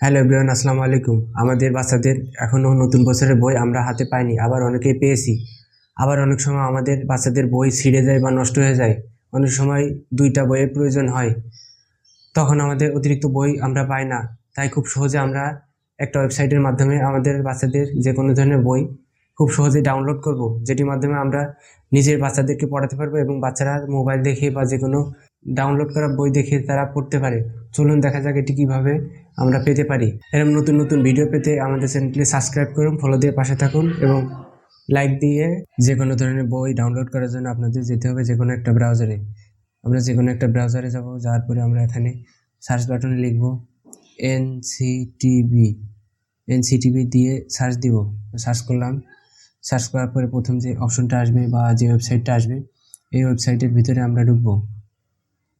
Hello everyone, আসসালামু আলাইকুম। আমাদের বাচ্চাদের এখনও নতুন বছরের বই আমরা হাতে পাইনি, আবার অনেকেই পেয়েছি। আবার অনেক সময় আমাদের বাচ্চাদের বই ছিঁড়ে যায় বা নষ্ট হয়ে যায়। অনেক সময় দুইটা বইয়ের প্রয়োজন হয়। তখন আমাদের অতিরিক্ত বই আমরা পাই না। তাই খুব সহজে আমরা একটা ওয়েবসাইটের মাধ্যমে আমাদের বাচ্চাদের যে কোনো ধরনের বই খুব সহজে ডাউনলোড করব, যেটির মাধ্যমে আমরা নিজের বাচ্চাদেরকে পড়াতে পারব এবং বাচ্চারা মোবাইল দেখে বা যে কোনো ডাউনলোড করা বই দেখে তারা পড়তে পারে। চলুন দেখা যাক এটি কীভাবে আমরা পেতে পারি। এরকম নতুন নতুন ভিডিও পেতে আমাদের চ্যানেলটি সাবস্ক্রাইব করুন ফলো দিয়ে পাশে থাকুন এবং লাইক দিয়ে যে কোনো ধরনের বই ডাউনলোড করার জন্য আপনাদের যেতে হবে যে কোনো একটা ব্রাউজারে আমরা যে কোনো একটা ব্রাউজারে যাব যাওয়ার পরে আমরা এখানে সার্চ বাটনে লিখব সি টিভি দিয়ে সার্চ দিব। সার্চ করলাম। সার্চ করার পরে প্রথম যে অপশনটা আসবে বা যে ওয়েবসাইটটা আসবে, এই ওয়েবসাইটের ভিতরে আমরা ঢুকবো।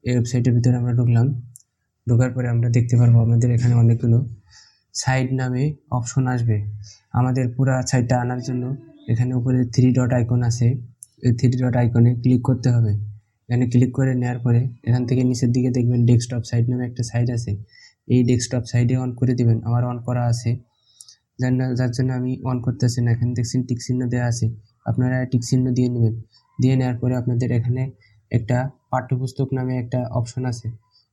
এই ওয়েবসাইটের ভিতরে আমরা ঢুকলাম। ঢোকার পরে আমরা দেখতে পারব আমাদের এখানে অনেকগুলো সাইট নামে অপশন আসবে। আমাদের পুরা সাইটটা আনার জন্য এখানে উপরে থ্রি ডট আইকন আছে। এই থ্রি ডট আইকনে ক্লিক করতে হবে। এখানে ক্লিক করে নেওয়ার পরে এখান থেকে নিচের দিকে দেখবেন ডেস্কটপ সাইট নামে একটা সাইট আছে। এই ডেস্কটপ সাইডে অন করে দিবেন। আমার অন করা আছে। যার যার জন্য আমি অন করতেছি না। এখানে দেখছেন টিক চিহ্ন দেওয়া আছে। আপনারা টিক চিহ্ন দিয়ে নেবেন। দিয়ে নেওয়ার পরে আপনাদের এখানে একটা পাঠ্যপুস্তক নামে একটা অপশন আছে।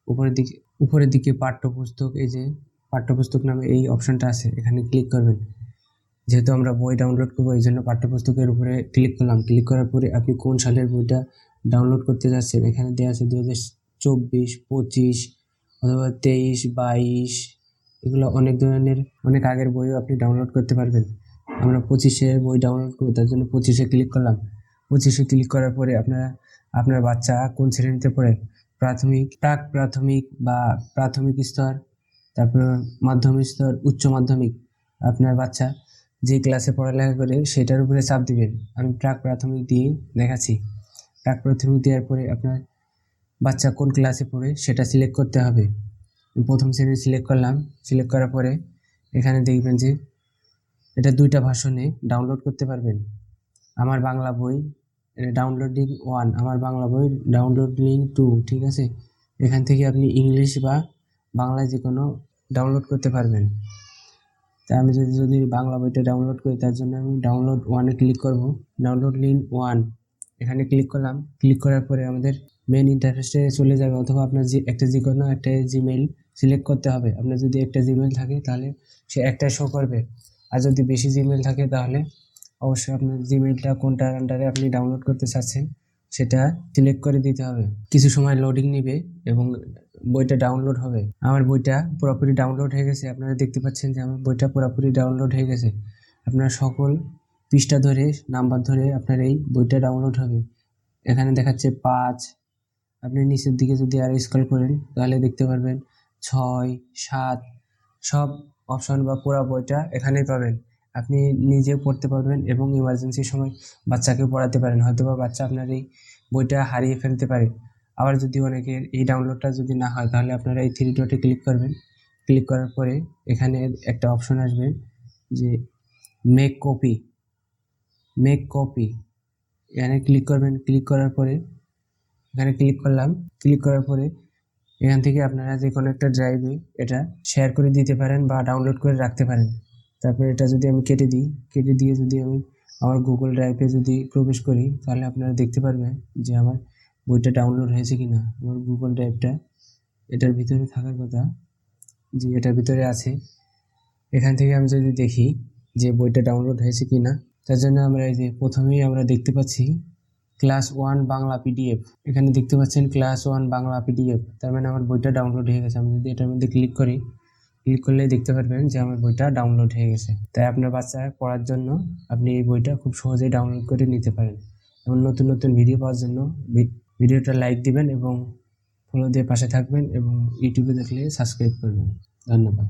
উপরের দিকে উপরের দিকে পাঠ্যপুস্তক, এই যে পাঠ্যপুস্তক নামে এই অপশনটা আছে, এখানে ক্লিক করবেন। যেহেতু আমরা বই ডাউনলোড করব, এই জন্য পাঠ্যপুস্তকের উপরে ক্লিক করলাম। ক্লিক করার পরে আপনি কোন সালের বইটা ডাউনলোড করতে যাচ্ছেন, এখানে দেওয়া আছে দু হাজার চব্বিশ, পঁচিশ, অথবা তেইশ, বাইশ, এগুলো অনেক ধরনের, অনেক আগের বইও আপনি ডাউনলোড করতে পারবেন। আমরা পঁচিশে বই ডাউনলোড করব, তার জন্য পঁচিশে ক্লিক করলাম। পঁচিশে ক্লিক করার পরে আপনারা আপনার বাচ্চা কোন শ্রেণীতে পড়ে? প্রাথমিক, প্রাক প্রাথমিক বা প্রাথমিক স্তর, তারপর মাধ্যমিক স্তর, উচ্চ মাধ্যমিক। আপনার বাচ্চা যে ক্লাসে পড়ালেখা করে সেটার উপরে চাপ দিবেন। আমি প্রাক প্রাথমিক দিয়ে দেখাচ্ছি। প্রাক প্রাথমিক দেওয়ার পরে আপনার বাচ্চা কোন ক্লাসে পড়ে সেটা সিলেক্ট করতে হবে। প্রথম শ্রেণি সিলেক্ট করলাম। সিলেক্ট করার পরে এখানে দেখবেন যে এটা দুইটা ভাষণে ডাউনলোড করতে পারবেন। আমার বাংলা বই ডাউনলোডিং ওয়ান আমার বাংলা বই ডাউনলোডিং টু ঠিক আছে? এখান থেকে আপনি ইংলিশ বা বাংলা যে কোনো ডাউনলোড করতে পারবেন। তাই আমি যদি যদি বাংলা বইটা ডাউনলোড করি, তার জন্য আমি ডাউনলোড ওয়ানে ক্লিক করব। ডাউনলোড লিঙ্ক ওয়ান এখানে ক্লিক করলাম। ক্লিক করার পরে আমাদের মেন ইন্টারফেসে চলে যাবে, অথবা আপনার যে, একটা যে কোনো একটা জিমেইল সিলেক্ট করতে হবে। আপনার যদি একটা জিমেইল থাকে, তাহলে সে একটা শো করবে। আর যদি বেশি জিমেইল থাকে, তাহলে অবশ্যই আপনার জিমেইলটা কোনটার আন্ডারে আপনি ডাউনলোড করতে চাচ্ছেন, সেটা সিলেক্ট করে দিতে হবে। কিছু সময় লোডিং নেবে এবং বইটা ডাউনলোড হবে। আমার বইটা পুরোপুরি ডাউনলোড হয়ে গেছে। আপনারা দেখতে পাচ্ছেন যে আমার বইটা পুরোপুরি ডাউনলোড হয়ে গেছে। আপনার সকল পৃষ্ঠা ধরে, নাম্বার ধরে আপনার এই বইটা ডাউনলোড হবে। এখানে দেখাচ্ছে পাঁচ। আপনি নিচের দিকে যদি আর স্ক্রল করেন, তাহলে দেখতে পারবেন ছয়, সাত, সব অপশন বা পুরো বইটা এখানেই পাবেন। আপনি নিজে পড়তে পারবেন এবং ইমার্জেন্সির সময় বাচ্চাকে পড়াতে পারেন। হয়তো বা বাচ্চা আপনার এই বইটা হারিয়ে ফেলতে পারে। আবার যদি অনেকের এই ডাউনলোডটা যদি না হয়, তাহলে আপনারা এই থ্রি ডটে ক্লিক করবেন। ক্লিক করার পরে এখানে একটা অপশন আসবে যে মেক কপি মেক কপি এখানে ক্লিক করবেন। ক্লিক করার পরে এখানে ক্লিক করলাম। ক্লিক করার পরে এখান থেকে আপনারা যে কোনো একটা ড্রাইভে এটা শেয়ার করে দিতে পারেন বা ডাউনলোড করে রাখতে পারেন। তারপরে এটা যদি আমি কেটে দিই, কেটে দিয়ে যদি আমি আমার গুগল ড্রাইভে যদি প্রবেশ করি, তাহলে আপনারা দেখতে পারবেন যে আমার বইটা ডাউনলোড হয়েছে কি না আমার গুগল ড্রাইভটা এটার ভিতরে থাকার কথা যে এটার ভিতরে আছে। এখান থেকে আমি যদি দেখি যে বইটা ডাউনলোড হয়েছে কি না তার জন্য আমরা এই যে প্রথমেই আমরা দেখতে পাচ্ছি ক্লাস ওয়ান বাংলা পিডিএফ এখানে দেখতে পাচ্ছেন ক্লাস ওয়ান বাংলা পিডিএফ তার মানে আমার বইটা ডাউনলোড হয়ে গেছে। আমি যদি এটার মধ্যে ক্লিক করি ক্লিক করলেই দেখতে পারবেন যে আমার বইটা ডাউনলোড হয়ে গেছে। তাই আপনার বাচ্চা পড়ার জন্য আপনি এই বইটা খুব সহজেই ডাউনলোড করে নিতে পারেন এবং নতুন নতুন ভিডিও পাওয়ার জন্য ভিডিওটা লাইক দিবেন এবং ফলো দিয়ে পাশে থাকবেন এবং ইউটিউবে দেখলে সাবস্ক্রাইব করবেন। ধন্যবাদ।